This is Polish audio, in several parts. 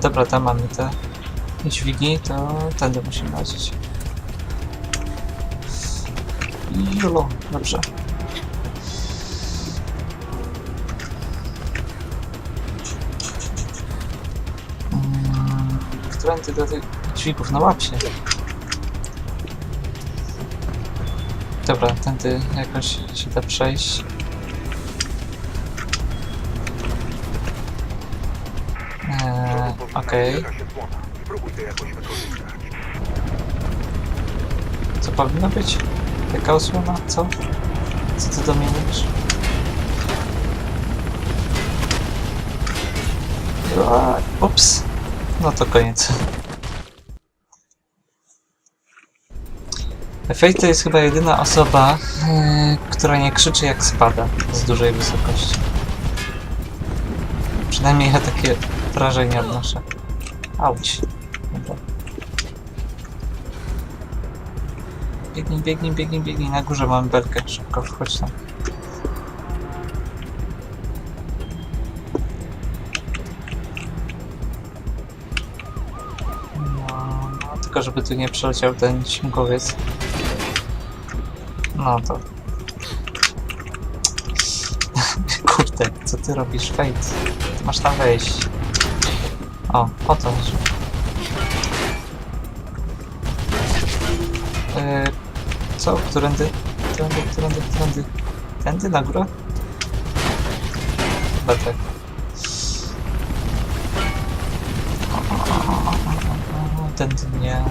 dobra, tam mamy te dźwigi, to tędy musimy lecieć. Jolo, dobrze. Mm, Którędy do tych dźwigów? No łap się. Dobra, tędy jakoś się da przejść. Okej. Co powinno być? Jaka osłona? Co? Co ty do mnie mówisz? A, Ups. No to koniec. Fate to jest chyba jedyna osoba, yy, która nie krzyczy jak spada z dużej wysokości. Przynajmniej ja takie wrażenie odnoszę. Auć. Biegnij, biegnij, biegnij, biegnij. Na górze mamy belkę. Szybko wchodź tam. No, no, tylko żeby tu nie przeleciał ten śmigłowiec. No to... Kurde, co ty robisz? Ty masz tam wejść. O, o to chodzi. Yy, co? Którędy? Którędy, którędy, którędy? Tędy na górę? Chyba tak. Tędy nie, nie.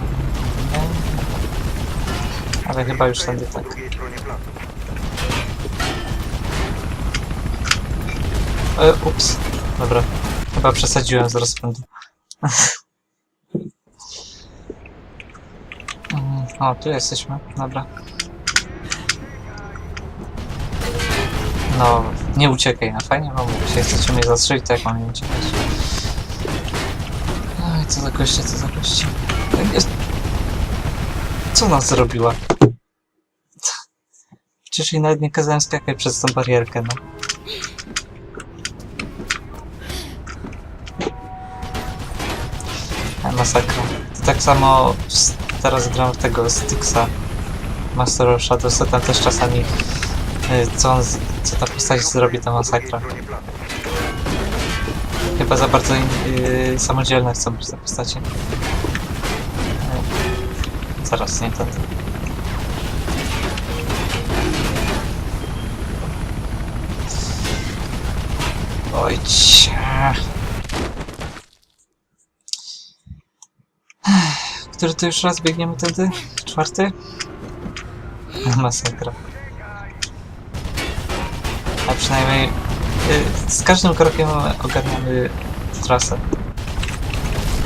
Ale chyba już tędy Po tak. E, ups. Dobra. Chyba przesadziłem z rozpędu. Mm, o, tu jesteśmy. Dobra. No, nie uciekaj, no fajnie mam się chcecie mnie zastrzelić, to jak mam nie uciekać? Oj, co za goście, co za goście. Tak. Co nas zrobiła? Przecież jej nawet nie kazałem skakać przez tą barierkę, no. Masakra. To tak samo teraz gram tego Styxa Master of Shadows, to tam też czasami y, co, on, z- co ta postać zrobi, to masakra. Chyba za bardzo y, samodzielne chcą być te postacie. Y, zaraz, nie ten. Ojcie. Który to już raz biegniemy tędy? Czwarty? Masakra. A przynajmniej y, z każdym krokiem ogarniamy trasę.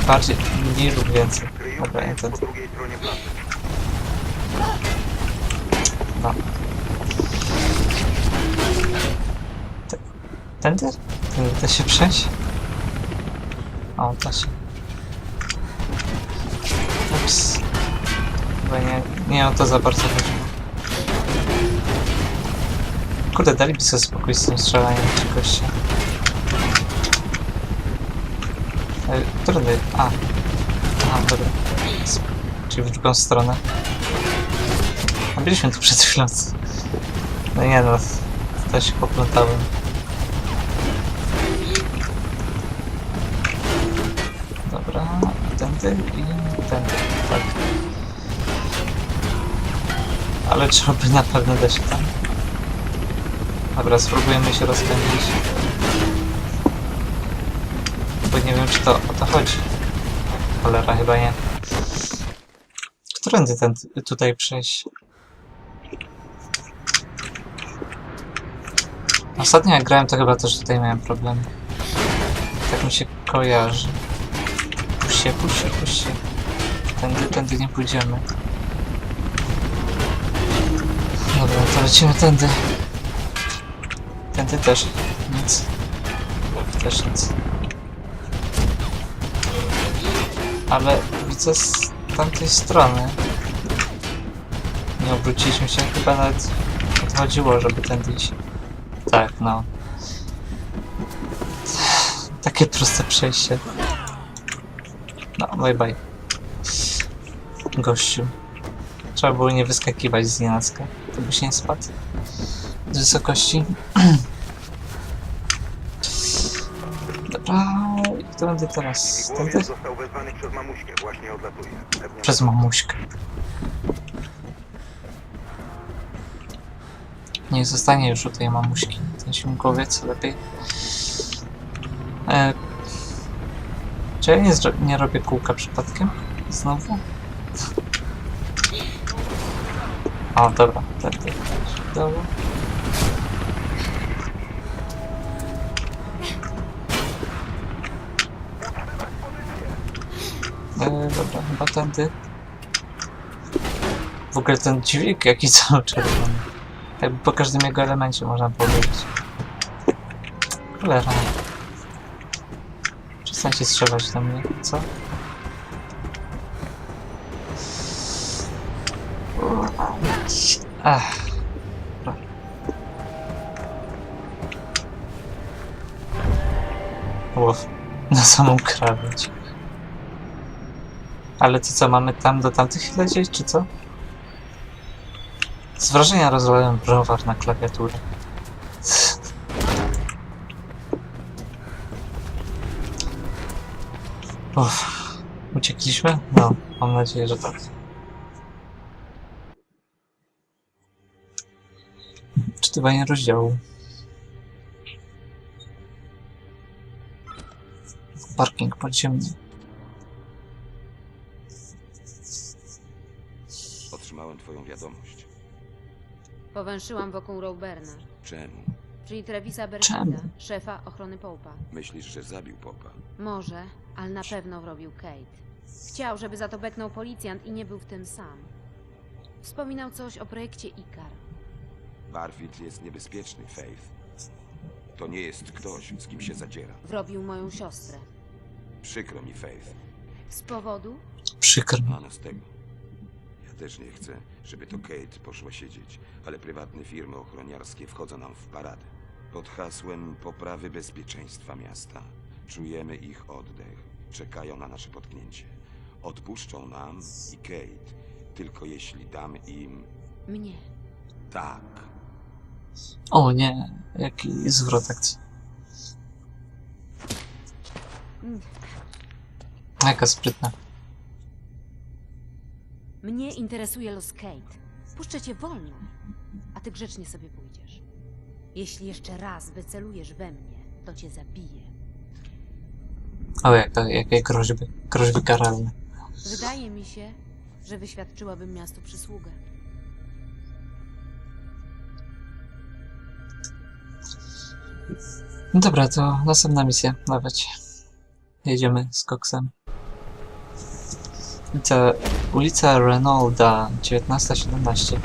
Bardziej, mniej lub więcej. Dobra, nie placu. No. Tędy? Tędy da się przejść? O, da się. Ups. Chyba nie, nie o to za bardzo chodziło. Kurde, daliby sobie spokój z tym strzelaniem czegoś się. E, Którędy? A. Aha, dobra. Czyli w drugą stronę. A byliśmy tu przed chwilą. No nie no, też się poplątałem. Tędy i tędy, tak. Ale trzeba by na pewno dać tam. Dobra, spróbujemy się rozpędzić. Bo nie wiem, czy to o to chodzi. Cholera, chyba nie. Którędy ten tutaj przejść? Ostatnio jak grałem, to chyba też tutaj miałem problemy. Tak mi się kojarzy. Puść się, puść się, puść się. Tędy, tędy nie pójdziemy. Dobra, to lecimy tędy. Tędy też nic. Też nic. Ale widzę z tamtej strony. Nie obróciliśmy się, chyba nawet odchodziło, żeby tędy iść. Tak, no. Takie proste przejście. No, bye bye. Gościu. Trzeba było nie wyskakiwać z nienacka. To byś nie spadł. Z wysokości. Dobra, i którędy teraz? Tędy? Został wezwany przez mamuśkę. Właśnie odlatuje. Pewnie Przez mamuśkę. Nie zostanie już u tej mamuśki. Ten śmigłowiec lepiej. E, czy ja nie, nie robię kółka przypadkiem? Znowu? O, dobra, tak. Dobra. E, dobra, chyba tędy. W ogóle ten dźwig jaki cały czerwony. Jakby po każdym jego elemencie można powiedzieć. Cholera. Przestańcie strzelać do mnie, co? Ach. Łow. Na samą krawędź. Ale to co, mamy tam do tamtych lecieć, czy co? Z wrażenia rozwalałem browar na klawiaturę. Uff. Uciekliśmy? No, mam nadzieję, że tak. Czytywanie rozdziału. Parking podziemny. Otrzymałem twoją wiadomość. Powęszyłam wokół Roberna, Czemu? czyli Trevisa Czemu? Berkita, szefa ochrony Popa. Myślisz, że zabił Popa? Może, ale na pewno wrobił Kate. Chciał, żeby za to beknął policjant i nie był w tym sam. Wspominał coś o projekcie Ikar. Barfield jest niebezpieczny, Faith. To nie jest ktoś, z kim się zadziera. Wrobił moją siostrę. Przykro mi, Faith. Z powodu? Przykro mi. Ano z tego. Ja też nie chcę, żeby to Kate poszła siedzieć, ale prywatne firmy ochroniarskie wchodzą nam w paradę. Pod hasłem poprawy bezpieczeństwa miasta. Czujemy ich oddech. Czekają na nasze potknięcie. Odpuszczą nam i Kate, tylko jeśli damy im Mnie. tak. O nie, jaki zwrot akcji. Jaka sprytna. Mnie interesuje los Kate. Puszczę cię wolno, a ty grzecznie sobie pójdziesz. Jeśli jeszcze raz wycelujesz we mnie, to cię zabiję. O, jaka, jakie groźby. Groźby karalne. Wydaje mi się, że wyświadczyłabym miastu przysługę. No dobra, to następna misja. Nawet. Jedziemy z koksem. Ulica, ulica Reynolda, 1917.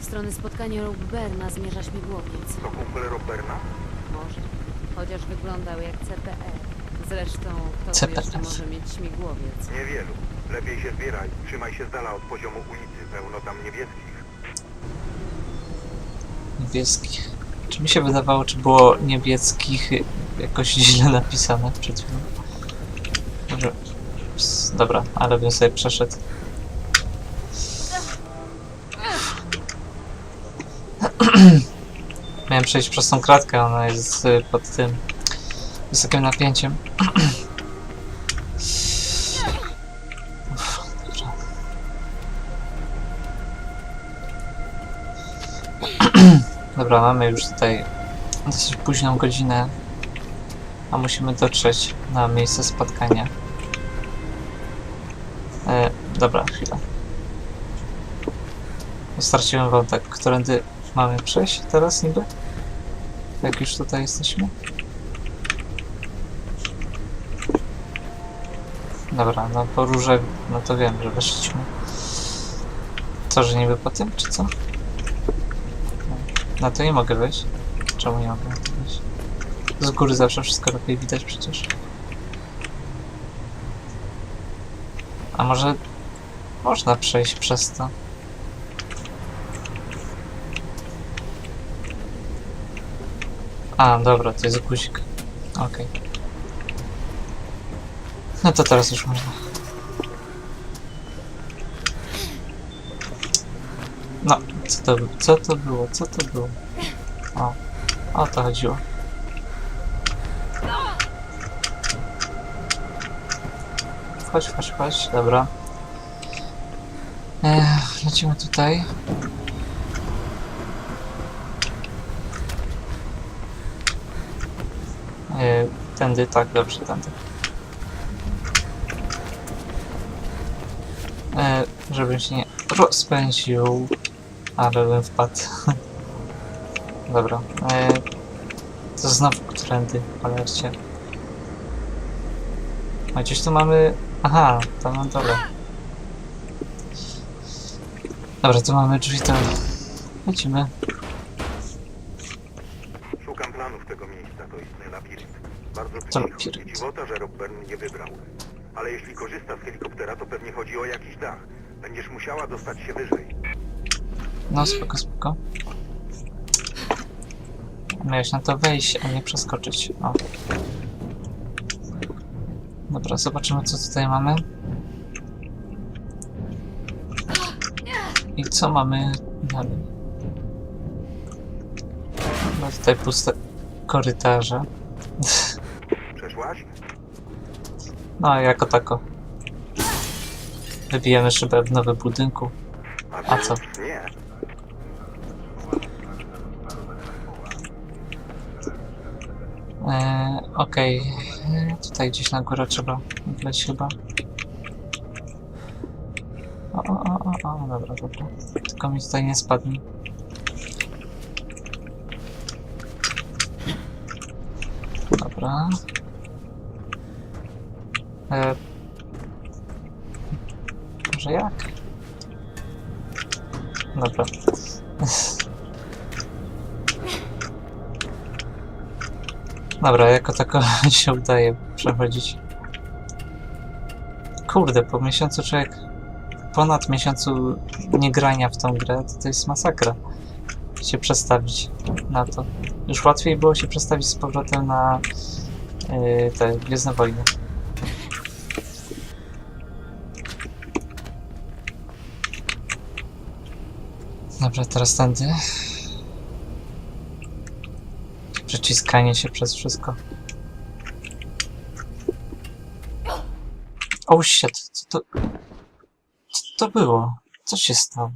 W stronę spotkania Roberna zmierza śmigłowiec. To kumpel Roberna? Może. Chociaż wyglądał jak CPR. Zresztą, kto tu jeszcze może mieć śmigłowiec? Niewielu. Lepiej się zbieraj. Trzymaj się z dala od poziomu ulicy. Pełno tam niebieskich. Niebieskich. Czy mi się wydawało, czy było niebieskich jakoś źle napisane przed chwilą? Może... Ps, Dobra, ale bym sobie przeszedł. Miałem przejść przez tą kratkę, ona jest y, pod tym wysokim napięciem. Dobra. Mamy już tutaj dosyć późną godzinę, a musimy dotrzeć na miejsce spotkania. E, dobra, chwila. Straciłem wątek, którędy mamy przejść teraz niby? Jak już tutaj jesteśmy? Dobra, no po róże, no to wiem, że weszliśmy. Co, że niby po tym, czy co? Na to nie mogę wejść. Czemu nie mogę wejść? Z góry zawsze wszystko lepiej widać przecież. A może można przejść przez to? A, dobra, to jest guzik. Okej. No to teraz już można. No, co to, co to było? Co to było? O, o to chodziło. Chodź, chodź, chodź, dobra. Ech, lecimy tutaj. E, tędy, tak, dobrze, tędy. E, żebym się nie rozpędził, ale bym wpadł. Dobra. E, to znowu którędy, cholercie. A gdzieś tu mamy... Aha, tam na dole. Dobra, tu mamy drzwi, to lecimy. Szukam planów tego miejsca, to istny labirynt. Bardzo Co labirynt? Dziwota, że nie wybrał. Ale jeśli korzysta z helikoptera, to pewnie chodzi o jakiś dach. Będziesz musiała dostać się wyżej. No, spoko, spoko. Miałeś na to wejść, a nie przeskoczyć. O. Dobra, zobaczymy co tutaj mamy. I co mamy dalej? No tutaj puste korytarze. Przeszłaś? No, jako tako. Wybijemy szybę w nowym budynku. A co? Eee, Okej, Eee, tutaj gdzieś na górę trzeba wleć chyba. O, o, o, o, o, dobra, dobra. Tylko mi tutaj nie spadnie. Dobra. Może jak? Dobra. Dobra, jako tako się udaje przechodzić. Kurde, po miesiącu człowiek... Ponad miesiącu niegrania w tą grę, to to jest masakra. Się przestawić na to. Już łatwiej było się przestawić z powrotem na yy, te Gwiezdne Wojny. Dobra, teraz tędy. Przeciskanie się przez wszystko. Oh shit, co to... Co to było? Co się stało?